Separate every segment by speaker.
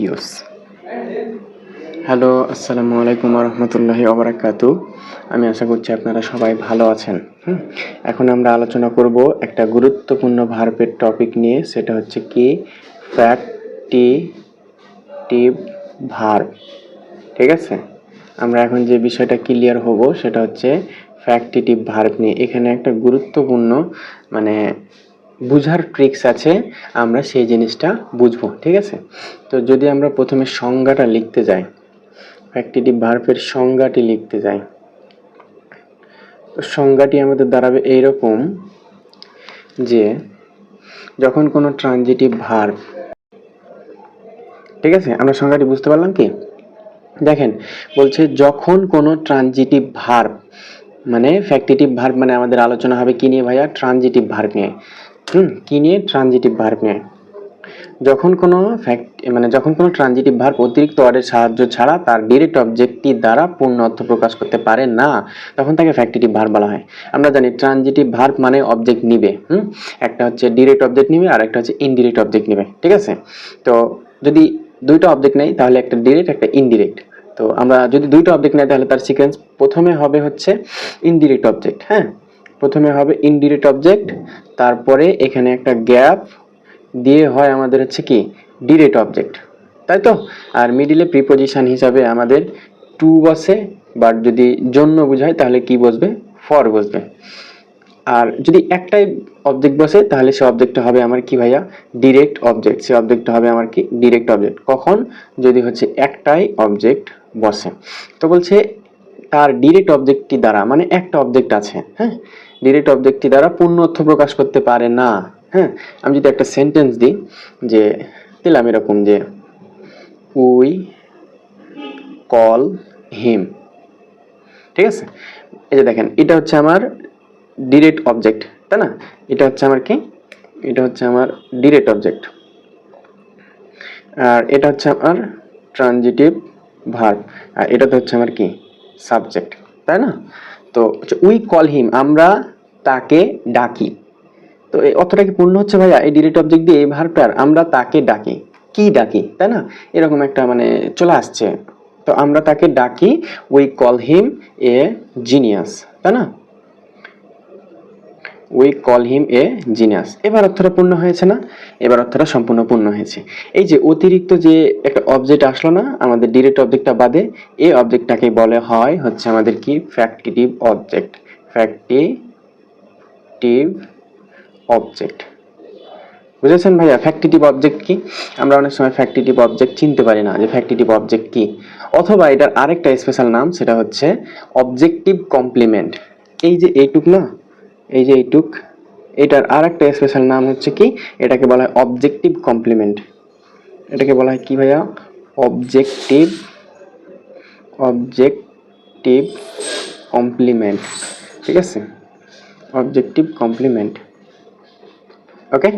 Speaker 1: Videos hello আসসালামু আলাইকুম রহমতুল্লাহি ওবরাকাতু আমি আশা করছি আপনারা সবাই ভালো আছেন। এখন আমরা আলোচনা করব একটা গুরুত্বপূর্ণ ভার্বের টপিক নিয়ে, সেটা হচ্ছে কি? ফ্যাক্টিটিভ ভার্ব ঠিক আছে? আমরা এখন যে বিষয়টা ক্লিয়ার হব, সেটা হচ্ছে ফ্যাক্টিটিভ ভার্ব নিয়ে। এখানে একটা গুরুত্বপূর্ণ মানে বুঝার ট্রিক্স আছে, আমরা সেই জিনিসটা বুঝব, ঠিক আছে? তো যদি আমরা প্রথমে সংজ্ঞাটা লিখতে যাই ফ্যাক্টিটিভ ভার্বের সংজ্ঞাটি লিখতে যাই সংজ্ঞাটি আমাদের দাঁড়াবে এইরকম যে, যখন কোনো ট্রানজিটিভ ভার্ব ঠিক আছে? আমরা সংজ্ঞাটি বুঝতে পারলাম কি? দেখেন, বলছে যখন কোনো ট্রানজিটিভ ভার্ব মানে ফ্যাক্টিটিভ ভার্ব মানে আমাদের আলোচনা হবে কি নিয়ে ভাইয়া? ট্রানজিটিভ ভার্ব নিয়ে। হুম ট্রানজিটিভ ভার্ব নিয়ে। যখন কোনো ফ্যাক্ট মানে যখন কোনো ট্রানজিটিভ ভার্ব অতিরিক্ত ওয়ার্ডের সাহায্য ছাড়া তার ডিরেক্ট অবজেক্টটি দ্বারা পূর্ণ অর্থ প্রকাশ করতে পারে না, তখন তাকে ফ্যাক্টিটিভ ভার্ব বলা হয়। আমরা জানি ট্রানজিটিভ ভার্ব মানে অবজেক্ট নিবে, হুম? একটা হচ্ছে ডিরেক্ট অবজেক্ট নিবে আর একটা হচ্ছে ইনডিরেক্ট অবজেক্ট নিবে, ঠিক আছে? তো যদি দুইটা অবজেক্ট নেই, তাহলে একটা ডিরেক্ট একটা ইনডিরেক্ট তো আমরা যদি দুইটা অবজেক্ট নেই, তাহলে তার সিকোয়েন্স প্রথমে হবে হচ্ছে ইনডিরেক্ট অবজেক্ট হ্যাঁ? প্রথমে হবে ইনডিরেক্ট অবজেক্ট তারপরে এখানে একটা গ্যাপ দিয়ে হয় আমাদের হচ্ছে কি? ডিরেক্ট অবজেক্ট তাই তো? আর মিডিলে প্রিপোজিশন হিসাবে আমাদের টু বসে বাট যদি জন্য বোঝায় তাহলে কি বসবে? ফর বসবে। আর যদি একটাই অবজেক্ট বসে, তাহলে সে অবজেক্টটা হবে আমার কি ভাইয়া? ডিরেক্ট অবজেক্ট সে অবজেক্টটা হবে আমার কি? ডিরেক্ট অবজেক্ট কখন? যদি হচ্ছে একটাই অবজেক্ট বসে। তো বলছে তার ডিরেক্ট অবজেক্টটি দ্বারা মানে একটা অবজেক্ট আছে হ্যাঁ? ডিরেক্ট অবজেক্টটি দ্বারা পূর্ণ অর্থ প্রকাশ করতে পারে না। হ্যাঁ? আমি যদি একটা সেন্টেন্স দিই, যে দিলাম এরকম যে, উই কল হিম। ঠিক আছে? এই যে দেখেন, এটা হচ্ছে আমার ডিরেক্ট অবজেক্ট তাই না? এটা হচ্ছে আমার কি? এটা হচ্ছে আমার ডিরেক্ট অবজেক্ট আর এটা হচ্ছে আমার ট্রানজিটিভ ভার্ব আর এটাতে হচ্ছে আমার কি? সাবজেক্ট তাই না? তো উই কল হিম আমরা তাকে ডাকি। তো এই অর্থটা কি পূর্ণ হচ্ছে ভাইয়া? এই ডিরেক্ট অবজেক্ট দিয়ে, এই ভার্বটার আমরা তাকে ডাকি। কি ডাকি, তাই না? এরকম একটা মানে চলে আসছে। তো আমরা তাকে ডাকি we call him a genius তাই না? We call him a genius এবার অর্থটা পূর্ণ হয়েছে না? এবার অর্থটা সম্পূর্ণ পূর্ণ হয়েছে। এই যে অতিরিক্ত যে একটা অবজেক্ট আসলো না, আমাদের ডিরেক্ট অবজেক্টটা বাদে, এই অবজেক্টটাকে বলে হয় হচ্ছে আমাদের কি? ফ্যাক্টিটিভ অবজেক্ট ফ্যাক্টিটিভ অবজেক্ট বুঝেছেন ভাইয়া? ফ্যাক্টিটিভ অবজেক্ট কি? আমরা অনেক সময় ফ্যাক্টিটিভ অবজেক্ট চিনতে পারি না যে ফ্যাক্টিটিভ অবজেক্ট কি। অথবা এটার আরেকটা স্পেশাল নাম, সেটা হচ্ছে অবজেক্টিভ কমপ্লিমেন্ট এই যে এইটুক না এই যে এইটুক, এটার আর একটা স্পেশাল নাম হচ্ছে কি? এটাকে বলা হয় অবজেক্টিভ কমপ্লিমেন্ট এটাকে বলা হয় কি ভাইয়া? অবজেক্টিভ অবজেক্টিভ কমপ্লিমেন্ট ঠিক আছে? অবজেক্টিভ কমপ্লিমেন্ট ওকে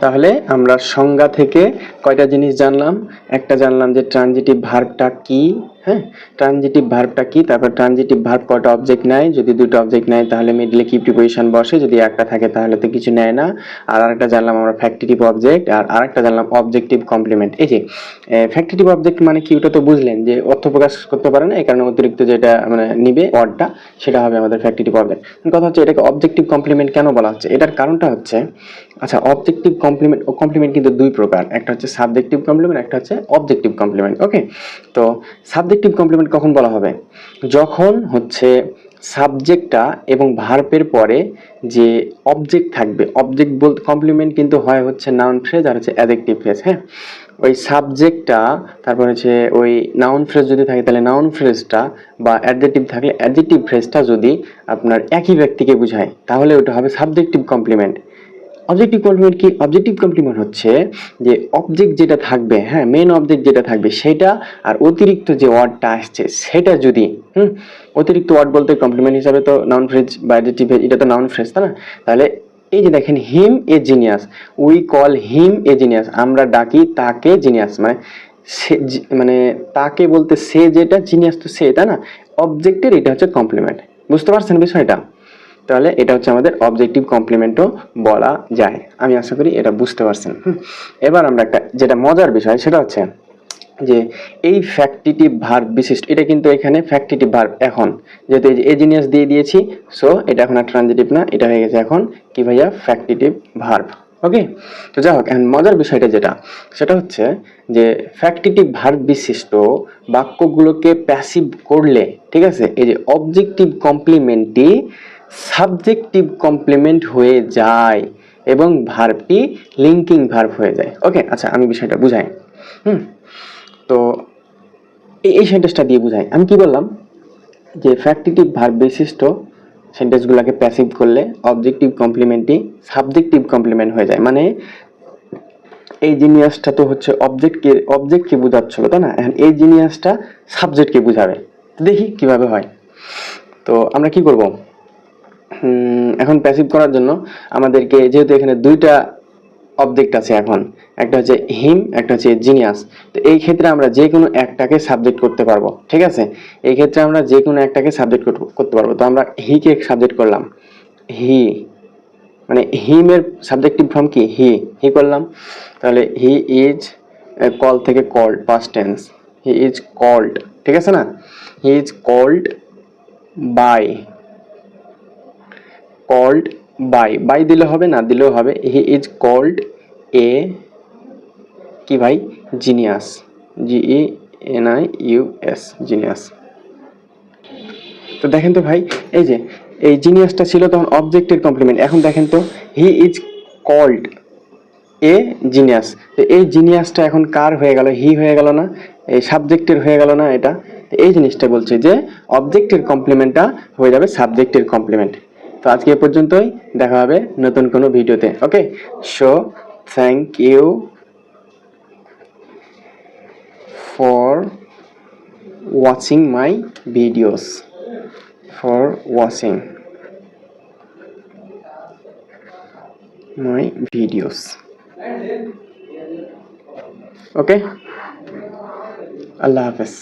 Speaker 1: তাহলে আমরা সংজ্ঞা থেকে কয়টা জিনিস জানলাম? একটা জানলাম যে ট্রানজিটিভ ভার্বটা কি? হ্যাঁ ট্রানজিটিভ ভার্বটা কি? তারপর ট্রানজিটিভ ভার্ব কয়টা অবজেক্ট নেয়? যদি দুটো অবজেক্ট নেয়, তাহলে মিডলে কি প্রিপোজিশন বসে? যদি একটা থাকে, তাহলে তো কিছু নেয় না। আর আরেকটা জানলাম আমরা ফ্যাক্টিটিভ অবজেক্ট আর আরেকটা জানলাম অবজেক্টিভ কমপ্লিমেন্ট এই যে ফ্যাক্টিটিভ অবজেক্ট মানে কি ওটা তো বুঝলেন যে অর্থ প্রকাশ করতে পারে না, এই কারণে অতিরিক্ত যেটা মানে নিবে ওয়ার্ডটা সেটা হবে আমাদের ফ্যাক্টিটিভ অবজেক্ট কথা হচ্ছে এটাকে অবজেক্টিভ কমপ্লিমেন্ট কেন বলা হচ্ছে? এটার কারণটা হচ্ছে আচ্ছা অবজেক্টিভ কমপ্লিমেন্ট ও কমপ্লিমেন্ট কিন্তু দুই প্রকার। একটা হচ্ছে সাবজেক্টিভ কমপ্লিমেন্ট একটা হচ্ছে অবজেক্টিভ কমপ্লিমেন্ট ওকে তো সাবজেক্টিভ কমপ্লিমেন্ট কখন বলা হবে? যখন হচ্ছে সাবজেক্টটা এবং ভার্বের পরে যে অবজেক্ট থাকবে অবজেক্ট বলতে কমপ্লিমেন্ট কিন্তু হয় হচ্ছে নাউন ফ্রেজ আর হচ্ছে অ্যাডজেক্টিভ ফ্রেজ হ্যাঁ? ওই সাবজেক্টটা তারপর হচ্ছে ওই নাউন ফ্রেজ যদি থাকে তাহলে নাউন ফ্রেজটা বা অ্যাডজেক্টিভ থাকলে অ্যাডজেক্টিভ ফ্রেজটা যদি আপনার একই ব্যক্তিকে বোঝায়, তাহলে ওটা হবে সাবজেক্টিভ কমপ্লিমেন্ট অবজেক্টিভ কমপ্লিমেন্ট কি? অবজেক্টিভ কমপ্লিমেন্ট হচ্ছে যে অবজেক্ট যেটা থাকবে হ্যাঁ মেন অবজেক্ট যেটা থাকবে সেটা আর অতিরিক্ত যে ওয়ার্ডটা আসছে সেটা যদি, হুম, অতিরিক্ত ওয়ার্ড বলতে কমপ্লিমেন্ট হিসাবে তো নাউন ফ্রেজ বা এটা তো নাউন ফ্রেজ তাই না? তাহলে এই যে দেখেন him a genius we call him a genius আমরা ডাকি তাকে জিনিয়াস মানে সে মানে তাকে বলতে সে যেটা জিনিয়াস তো সে, তাই না? অবজেক্টের এটা হচ্ছে কমপ্লিমেন্ট বুঝতে পারছেন বিষয়টা? তাহলে এটা হচ্ছে আমাদের অবজেক্টিভ কমপ্লিমেন্টও বলা যায়। আমি আশা করি এটা বুঝতে পারছেন। এবার আমরা একটা যেটা মজার বিষয়, সেটা হচ্ছে যে এই ফ্যাক্টিটিভ ভার্ব বিশিষ্ট, এটা কিন্তু এখানে ফ্যাক্টিটিভ ভার্ব এখন। যেহেতু এই যে এজিনিয়াস দিয়ে দিয়েছি সো এটা এখন আর ট্রানজিটিভ না, এটা হয়ে গেছে এখন কি ভাইয়া? ফ্যাক্টিটিভ ভার্ব ওকে তো যাই হোক, এখন মজার বিষয়টা যেটা, সেটা হচ্ছে যে ফ্যাক্টিটিভ ভার্ব বিশিষ্ট বাক্যগুলোকে প্যাসিভ করলে, ঠিক আছে? এই যে অবজেক্টিভ কমপ্লিমেন্টটি সাবজেক্টিভ কমপ্লিমেন্ট হয়ে যায় এবং ভার্বটি লিঙ্কিং ভার্ব হয়ে যায়। ওকে আচ্ছা আমি বিষয়টা বুঝাই। হুম, তো এই এই সেন্টেন্সটা দিয়ে বুঝাই। আমি কি বললাম? যে ফ্যাক্টিটিভ ভার্ব বিশিষ্ট সেন্টেন্সগুলোকে প্যাসিভ করলে অবজেক্টিভ কমপ্লিমেন্টই সাবজেক্টিভ কমপ্লিমেন্ট হয়ে যায়। মানে এই জিনিয়াসটা তো হচ্ছে অবজেক্টকে অবজেক্টকে বোঝাচ্ছিল, তাই না? এখন এই জিনিয়াসটা সাবজেক্টকে বোঝাবে। দেখি কীভাবে হয়। তো আমরা কি করব? এখন প্যাসিভ করার জন্য আমাদেরকে যেহেতু এখানে দুইটা অবজেক্ট আছে এখন, একটা হচ্ছে হিম একটা হচ্ছে জিনিয়াস তো এই ক্ষেত্রে আমরা যে কোনো একটাকে সাবজেক্ট করতে পারব, ঠিক আছে? এই ক্ষেত্রে আমরা যে কোনো একটাকে সাবজেক্ট করতে পারব, তো আমরা হিকে সাবজেক্ট করলাম। হি মানে হিমের সাবজেক্টিভ ফর্ম কি? হি হি করলাম। তাহলে হি ইজ কল থেকে called past tense he is called ঠিক আছে না? He is called by called by by দিলে হবে, না দিলেও হবে। হি ইজ কল্ড এ কি ভাই? Genius G E N I U S genius তো দেখেন তো ভাই, এই যে, এই জিনিয়াসটা ছিল তখন অবজেক্টের কমপ্লিমেন্ট এখন দেখেন তো he is called a genius তো এই জিনিয়াসটা এখন কার হয়ে গেল? হি হয়ে গেল না? এই সাবজেক্টের হয়ে গেল না এটা? এই জিনিসটা বলছে যে অবজেক্টের কমপ্লিমেন্টটা হয়ে যাবে সাবজেক্টের কমপ্লিমেন্ট তো আজকে পর্যন্তই। দেখা হবে নতুন কোনো ভিডিওতে। Okay so thank you for watching my videos for watching my videos okay আল্লাহ হাফেজ